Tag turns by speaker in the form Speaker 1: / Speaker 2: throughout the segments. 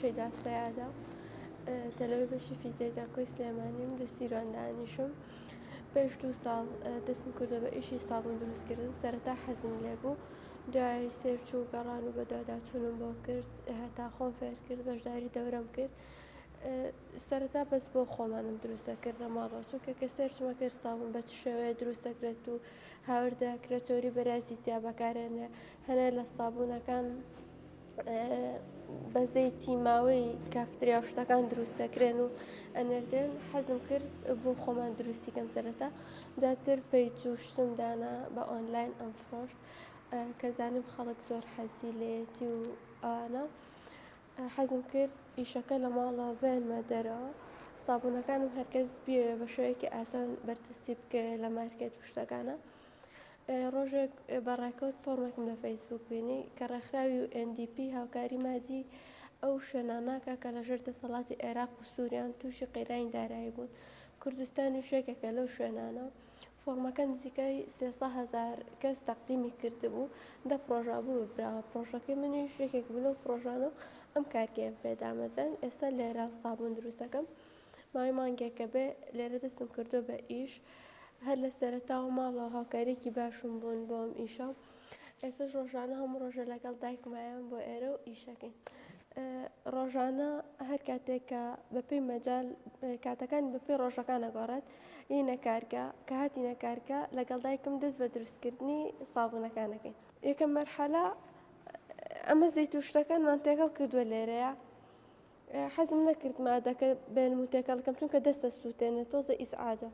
Speaker 1: شەی داستەیادا تەلەوی بەشی فیزیزانکۆی سلێمانیم لە سیرۆندانیشم پێش دوو ساڵ دەستم کردە بە ئیشی سابون دروستکردن. سەرەتا حەزم لێ بوو. دوای سێرچ و گەڕان و بەداداچونم بۆ کرد. هەتا خۆم فێر کرد بەشداری دەورم کرد. سەرەتا بەس بۆ خۆمانم دروستە کرد لە ماڵەوە. چونکە کە سێرچمە کرد ساڵم بە شێوەیە دروستەکرێت و هاوردەکرێت چۆری بەرازی تیا بەکارێنێ هەنێ لە سابوونەکان بەزەی تیماوەی کافتریا شتەکان دروست دەکرێن و ئەنەردێن حەزم کرد بۆ خۆمان دروستیکەم سەرەتا. دواتر پێیج و شتم دانا بە ئۆنلاین ئەمفرۆشت کە زانم خەڵک زۆر حەزی لێتی و ئەوانە حەزم کرد ئیشەکە لە ماڵە بێنمە دەرەوە. سابوونەکانم هەرکەس بێ بە شوەیەکی ئاسان بەرتەسی بکە لە مارکێت و شتەکانە. ڕۆژێک بەڕێکەوت فۆرمێکم لە فەیسبوک بینی کە ڕێکخراوی و NDP هاوکاری مادی ئەو شوێناناکە کە لە ژێر دەسەڵاتی عێراق و سووریان تووشی قەیرانی دارایی بوون. کوردستانی شێکێکە لەو شوێنانە. فۆرمەکە نزیکای هزار کەس تەقدیمی کردبوو دە پرۆژا بوو براوە پرۆژەکەی منی شێکێک بلو پرۆژانە ئەم کارگەیان پێدامەزەن ئێستا لێرە سابوون دروستەکەم ماوەی مانگێکە بێ لێرە دەستم کردو بە ئیش. هەر لە سەرتاوە ماڵەوە هاوکارێکی باشم بوون بۆم ئیشە ئێستا ڕۆژانە هەموو ڕۆژە لەگەڵ دایکمایان بۆ ئێرە و ئیشەکەین. ڕۆژانە هەر کاتێکە بەپی مەجال کاتەکان بەپی ڕۆژەکان نەگۆڕێت اینە کارگە کە هاتیینە کارگە لەگەڵ دایکم دەست بە دروستکردنی سابوونەکانەکەین یەکەم مەرحەلا ئەمە زەیت و شتەکانمان تێکەڵ کردووە لێرەیە. حەزم نەکرد مادەکە بێن و تێکەڵکەم چونکە دەستە سووتێنێت تۆزە ئیسعاجە.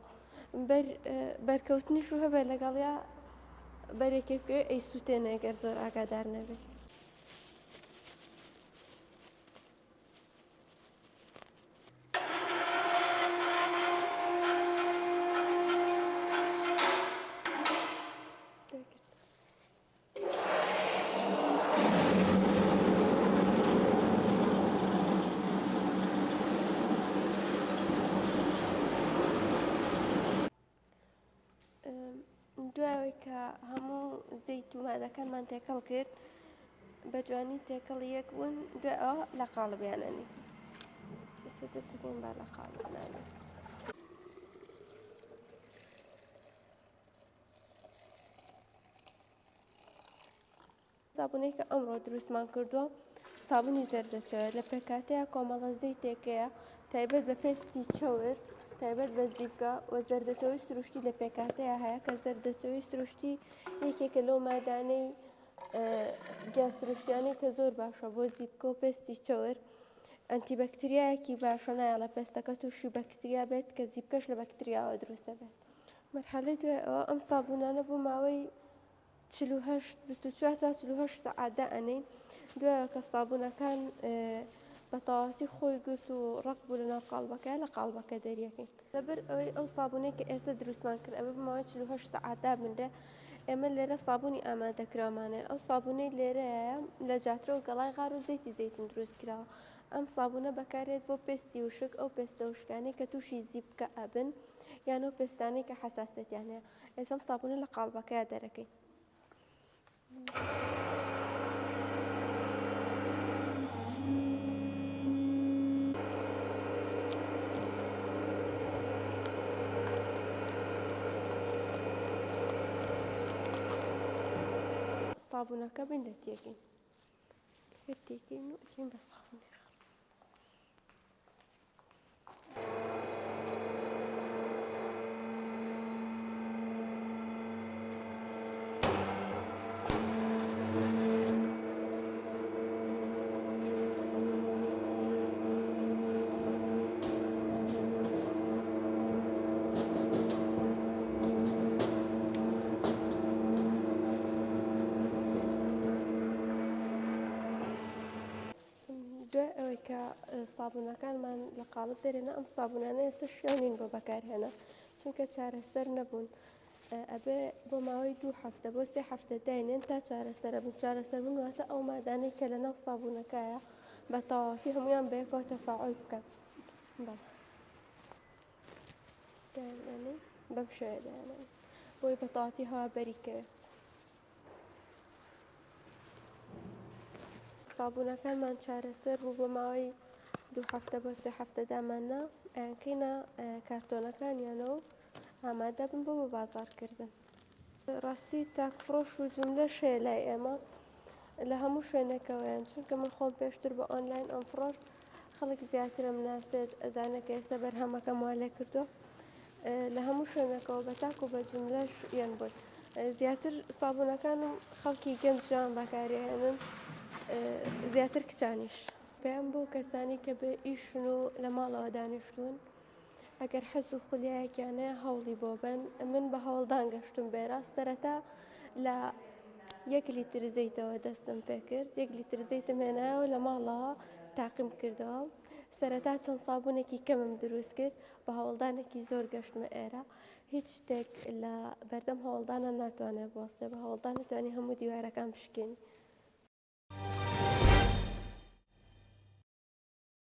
Speaker 1: بەرکەوتنیش و هەبێت لەگەڵیا بەرێکێک ئەی سووتێنە گەر زۆر ئاگادار نەبێت دوایەوەی کە هەموو زەیت و مادەکانمان تێکەڵ کرد بە جوانی تێکەڵ یەک بوون دوێەوە لە قاڵبیانەنی ئێستا دەستەکەین با لە قاڵبنانی سابونەی کە ئەمڕۆ دروستمان کردووە سابونی زەردەچەوە لە پێکاتەیە کۆمەڵە زەی تێکەیە تایبەت بە پێستی چاور تایبەت بە زیبکە و زەردەچەوەی سروشتی لە پێکاتەیە هەیە کە زەردەچەوەی سروشتی یەکێکە لەو مادانەی جاسروشتیانی کە زۆر باشە بۆ زیبکە و پێستی چاور ئەنتیبەکتریایەکی باشە نایە لە پێستەکە تووشی بەکتریا بێت کە زیبکەش لە بەکتریاوە دروستە بێت. مەرحەلەی دوێ ئەوە ئەم سابوونانە بوو ماوەی 24 تا 48 سعادە ئەنین. دوایە کە سابوونەکان بە تەواتی خۆی گرت و ڕق بوو لە ناو قالبەکە لە قالبەکە دەریەکەین لەبەر ئەوەی ئەو سابوونێک کە ئێستا دروستمان کرد ئەوە بماوەی 48 سعادا بنرێ ئێمە لێرە سابوونی ئامادەکرامانێ ئەو سابوونەی لێرەیە لە جاترە و گەڵای غار و زەیتی زەیتن دروست کراوە. ئەم سابوونە بەکارێت بۆ پێستی وشک ئەو پێستە وشکانی کە تووشی زیبکە ئەبن یان ئەو پێستانی کە حساستێتیانەیە ئێسم سابوونە لە قالبەکەی دەرەکەی سابوونەکە بین لە تێکین تێکین و ئەکەین بە سابوونی سابوونەکانمان لە قاڵب دەرێنە ئەم سابوونانە ئێستا شوێنین بۆ بەکارهێنا. چونکە چارەسەر نەبوون. ئەبێ بۆ ماوەی دوو هەفتە بۆ سێ هەفتە داینێن تا چارەسەرە بوو. چارەسەر بوون واتە ئەو مادانەی کە لە ناو سابوونەکەیە بە تەواتی هەمویان بەیەکەوە تەفاعل بکەن. بەم شێدانە بۆی بە تەواتی هەوا بەریکەوێت سابوونەکانمان چارەسەر بوو بە ماوەی دوو هەفتە بۆ سێ هەفتە داماننا ئەیانکەینە کارتۆنەکانیانەوە ئامادە بن بۆ بە بازارکردن. ڕاستی تاکفرۆش و جملە شێ لای ئێمە لە هەموو شوێنێکەوەیان چونکە من خۆم پێشتر بە ئۆنلاین ئەمفرۆش خەڵک زیاترە مناسێت ئەزانەکە ئێستا بەرهەمەکەم وا لێ کردو لە هەموو شوێنەکەەوە بە تاک و بە جملەش یان بوون. زیاتر سابوونەکانم خەڵکی گەنجیان بەکارێنن زیاتر کچانیش. پێم بۆ کەسانی کە بە ئیشن و لە ماڵەوە دانیشتون ئەگەر حەز و خولیایەکیانەیە هەوڵی بۆ بن من بە هەوڵدان گەشتم بێرە سەرەتا لە یەک لیتر زەیتەوە دەستم پێ کرد. یەک لیتر زەیتم هێنایەوە لە ماڵەوە تاقیم کردەوە. سەرەتا چەند سابوونێکی کەمم دروست کرد. بە هەوڵدانێکی زۆر گەشتمە ئێرە. هیچ شتێک لە بەردەم هەوڵدانە ناتوانێت بۆستێ بە هەوڵدان توانی هەموو دیوارەکان پشکین.